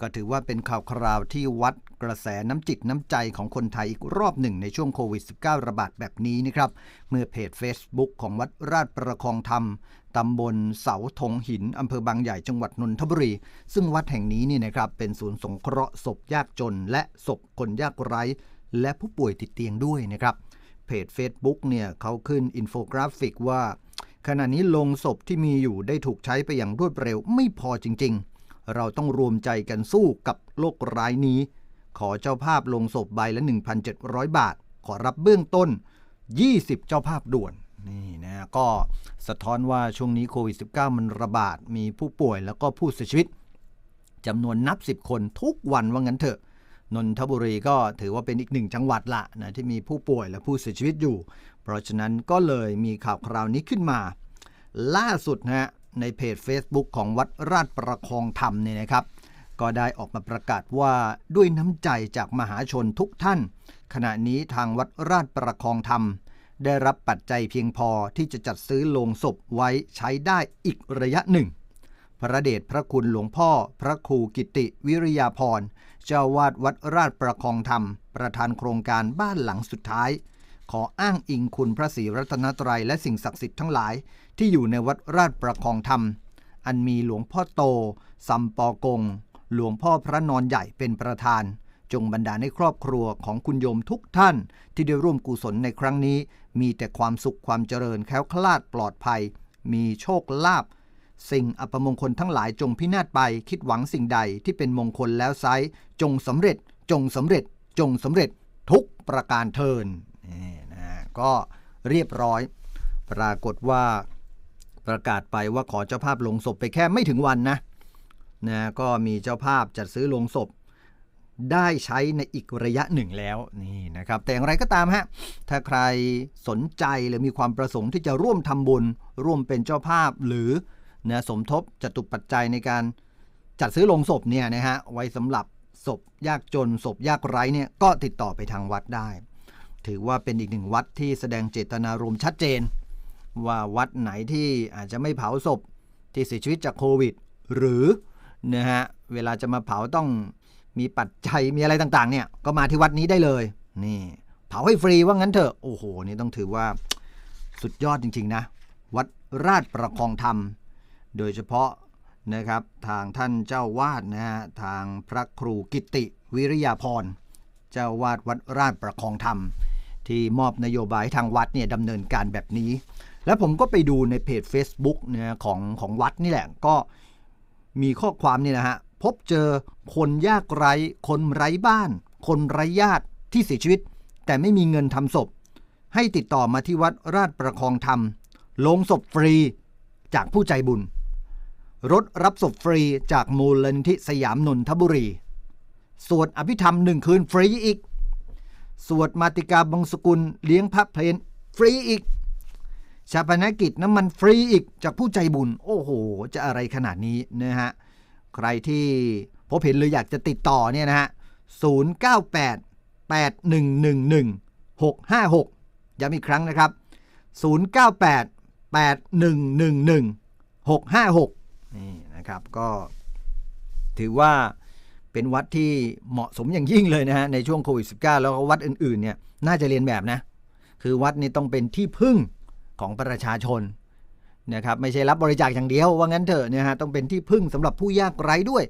ก็ถือว่าเป็นข่าวคราวที่วัดกระแสน้ำจิตน้ำใจของคนไทยอีกรอบหนึ่งในช่วงโควิด -19 ระบาดแบบนี้นะครับ เมื่อเพจ Facebook ของวัดราชประคองธรรมตำบลเสาธงหินอำเภอบางใหญ่จังหวัดนนทบุรี ซึ่งวัดแห่งนี้นี่นะครับเป็นศูนย์สงเคราะห์ศพยากจน และศพคนยากไร้ และผู้ป่วยติดเตียงด้วยนะครับเพจ Facebook เนี่ยเขาขึ้นอินโฟกราฟิกว่า ขณะนี้ลงศพที่มีอยู่ได้ถูกใช้ไปอย่างรวดเร็วไม่พอจริง ๆ เราต้องรวมใจกันสู้กับโรคร้ายนี้ ขอเจ้าภาพลงศพใบละ 1,700 บาท ขอรับเบื้องต้น 20 เจ้าภาพด่วนนี่นะก็สะท้อนว่าช่วงนี้โควิด -19 มันระบาดมีผู้ป่วยแล้วก็ผู้เสียชีวิตจำนวนนับ 10 คนทุกวันว่างั้นเถอะ นนทบุรีก็ถือว่าเป็นอีกหนึ่งจังหวัดละนะที่มีผู้ป่วยและผู้เสียชีวิตอยู่ เพราะฉะนั้นก็เลยมีข่าวคราวนี้ขึ้นมา ล่าสุดนะฮะ ในเพจ Facebook ของวัดราชประคองธรรมเนี่ยนะครับ ก็ได้ออกมาประกาศว่าด้วยน้ำใจจากมหาชนทุกท่าน ขณะนี้ทางวัดราชประคองธรรม ได้รับปัจจัยเพียงพอที่จะจัดซื้อโลงศพไว้ใช้ได้อีกระยะหนึ่ง พระเดชพระคุณหลวงพ่อ พระครูกิติวิริยาพรเจ้าวาดวัดราชประคองธรรม ประธานโครงการบ้านหลังสุดท้าย ขออ้างอิงคุณพระศรีรัตนตรัยและสิ่งศักดิ์สิทธิ์ทั้งหลาย ที่อยู่ในวัดราชประคองธรรม อันมีหลวงพ่อโตสัมปอกง หลวงพ่อพระนอนใหญ่เป็นประธาน จงบันดาลให้ครอบครัวของคุณโยมทุกท่าน ที่ได้ร่วมกุศลในครั้งนี้ มีแต่ความสุขความเจริญแคล้วคลาดปลอดภัย มีโชคลาภสิ่งอัปมงคลทั้งหลายจงพินาศไปคิดหวังสิ่งใดที่เป็นมงคลแล้วไซจงสำเร็จ จงสำเร็จ จงสำเร็จทุกประการเทิน ก็เรียบร้อย ปรากฏว่าประกาศไปว่าขอเจ้าภาพลงศพไปแค่ไม่ถึงวันนะนะก็มีเจ้าภาพจัดซื้อลงศพ ได้ใช้ในอีกระยะหนึ่งแล้วนี่นะครับ แต่อย่างไรก็ตามฮะถ้าใครสนใจหรือมีความประสงค์ที่จะร่วมทำบุญ ร่วมเป็นเจ้าภาพหรือนะสมทบจตุปัจจัยในการจัดซื้อลงศพเนี่ยนะฮะไว้สำหรับศพยากจนศพยากไร้เนี่ยก็ติดต่อไปทางวัดได้ ถือว่าเป็นอีกหนึ่งวัดที่แสดงเจตนารมณ์ชัดเจน ว่าวัดไหนที่อาจจะไม่เผาศพที่เสียชีวิตจากโควิด หรือนะฮะเวลาจะมาเผาต้องมีปัจจัยมีอะไรต่างๆ เนี่ยก็มาที่วัดนี้ได้เลย นี่ เผาให้ฟรีว่างั้นเถอะโอ้โห นี่ต้องถือว่าสุดยอดจริง ๆ นะ วัดราชประคองธรรม โดยเฉพาะนะครับทางท่านเจ้าวาดนะฮะทางพระครูกิติวิริยาพรเจ้าวาดวัดราชประคองธรรม ที่มอบนโยบายให้ทางวัดเนี่ยดำเนินการแบบนี้ แล้วผมก็ไปดูในเพจ Facebook เนี่ยของของวัดนี่แหละ ก็มีข้อความนี่นะฮะ พบเจอคนยากไร้ คนไร้บ้าน คนไร้ญาติที่เสียชีวิต แต่ไม่มีเงินทำศพ ให้ติดต่อมาที่วัดราชประคองธรรมลงศพฟรีจากผู้ใจบุญ รถรับศพฟรีจากมูลนิธิสยามนนทบุรี สวดอภิธรรมหนึ่งคืนฟรีอีก สวดมาติกาบังสกุล เลี้ยงพระเพลนฟรีอีกชาปนกิจน้ำมันฟรีอีกจากผู้ใจบุญ โอ้โห จะอะไรขนาดนี้นะฮะ ใครที่พบเห็นหรืออยากจะติดต่อเนี่ยนะฮะ 098 8111 656 ย้ำอีกครั้งนะครับ 098 8111 656 นี่นะครับ ก็ถือว่า เป็นวัดที่เหมาะสมอย่างยิ่งเลยนะฮะในช่วงโควิด -19 แล้วก็วัดอื่นๆเนี่ยน่าจะเรียนแบบนะ คือวัดนี้ต้องเป็นที่พึ่งของประชาชนนะครับไม่ใช่รับบริจาคอย่างเดียวว่างั้นเถอะนี่ยฮะต้องเป็นที่พึ่งสำหรับผู้ยากไร้ด้วย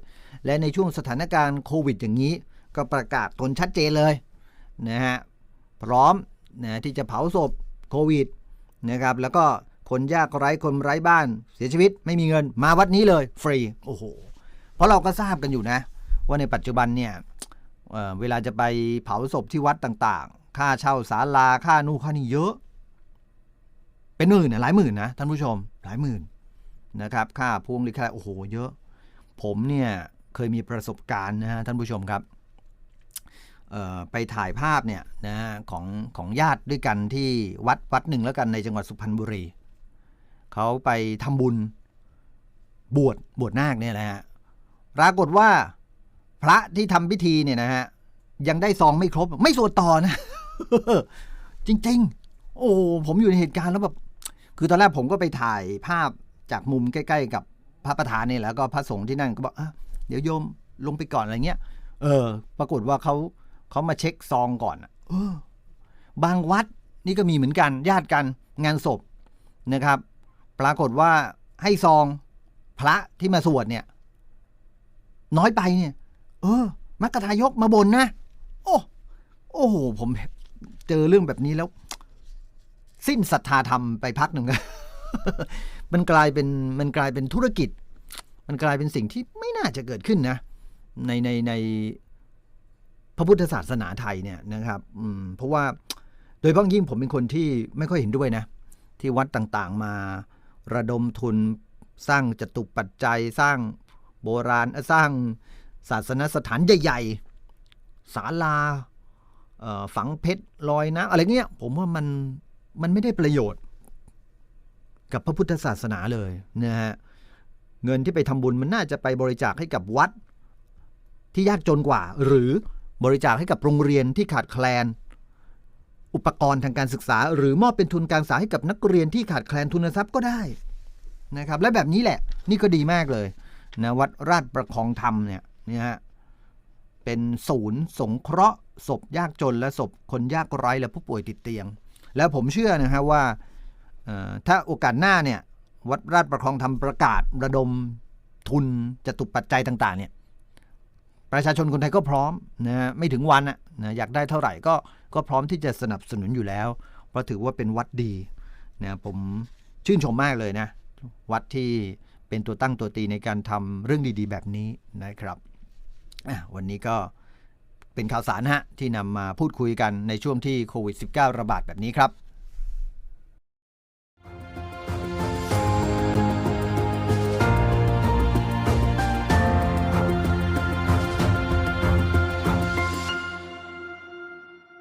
และในช่วงสถานการณ์โควิด อย่างนี้ ก็ประกาศตนชัดเจนเลยนะฮะพร้อมนะที่จะเผาศพโควิดนะครับแล้วก็คนยากไร้คนไร้บ้าน เสียชีวิตไม่มีเงินมาวัดนี้เลย ฟรีโอ้โหเพราะเราก็ทราบกันอยู่นะ ว่าในปัจจุบันเนี่ยเเวลาจะไปเผาศพที่วัดต่างๆ ค่าเช่าศาลาค่านู่นค่านี่เยอะ เป็นหมื่นนะหลายหมื่นนะท่านผู้ชมหลายหมื่นนะครับ ค่าพวงหรือค่าโอ้โห เยอะ ผมเนี่ยเคยมีประสบการณ์นะฮะท่านผู้ชมครับไปถ่ายภาพเนี่ยนะฮะของของญาติด้วยกันที่วัดวัดหนึ่งแล้วกันในจังหวัดสุพรรณบุรีเขาไปทำบุญบวชบวชนาคเนี่ยแหละฮะปรากฏว่า พระที่ทำพิธีเนี่ยนะฮะยังได้ซองไม่ครบ ไม่สวดต่อนะ จริง ๆ โอ้ผมอยู่ในเหตุการณ์แล้วแบบคือตอนแรกผมก็ไปถ่ายภาพจากมุมใกล้ ๆ กับพระประธานเนี่แหละแล้วก็พระสงฆ์ที่นั่นก็บอกอเดี๋ยวโยมลงไปก่อนอะไรเงี้ย เออ ปรากฏว่าเขาเขามาเช็คซองก่อนอะเออบางวัดนี่ก็มีเหมือนกัน ญาติกันงานศพนะครับ ปรากฏว่าให้ซองพระที่มาสวดเนี่ย น้อยไปเนี่ย ออมักกะทายกมาบนนะ โอ้โอ้โห ผมเจอเรื่องแบบนี้แล้ว สิ้นศรัทธาธรรมไปพักหนึ่งมันกลายเป็นมันกลายเป็นธุรกิจ มันกลายเป็นสิ่งที่ไม่น่าจะเกิดขึ้นนะ ในในในพระพุทธศาสนาไทยเนี่ยนะครับ อืม เพราะว่าโดยเฉพาะยิ่งผมเป็นคนที่ไม่ค่อยเห็นด้วยนะ ที่วัดต่างๆมาระดมทุนสร้างจตุปัจจัยสร้างโบราณสร้าง ศาสนสถานใหญ่ๆศาลาฝังเพชรลอยน้ำอะไรเงี้ย ผมว่ามันมันไม่ได้ประโยชน์ กับพระพุทธศาสนาเลยนะฮะเงินที่ไปทำบุญมันน่าจะไปบริจาคให้กับวัดที่ยากจนกว่า หรือบริจาคให้กับโรงเรียนที่ขาดแคลน อุปกรณ์ทางการศึกษา หรือมอบเป็นทุนการศึกษาให้กับนักเรียนที่ขาดแคลนทุนทรัพย์ก็ได้นะครับ และแบบนี้แหละ นี่ก็ดีมากเลยนะวัดราชประคองธรรมเนี่ย เนี่ยฮะเป็นศูนย์สงเคราะห์ศพยากจนและศพคนยากไร้และผู้ป่วยติดเตียง แล้วผมเชื่อนะฮะว่าถ้าโอกาสหน้าเนี่ยวัดราชประคองธรรมประกาศระดมทุนจตุปัจจัยต่างๆเนี่ยประชาชนคนไทยก็พร้อมนะฮะไม่ถึงวันอะนะอยากได้เท่าไหร่ก็ก็พร้อมที่จะสนับสนุนอยู่แล้ว เพราะถือว่าเป็นวัดดีนะผมชื่นชมมากเลยนะ วัดที่เป็นตัวตั้งตัวตีในการทำเรื่องดีๆ แบบนี้นะครับ วันนี้ก็เป็นข่าวสารฮะที่นำมาพูดคุยกันในช่วงที่โควิด -19 ระบาดแบบนี้ครับ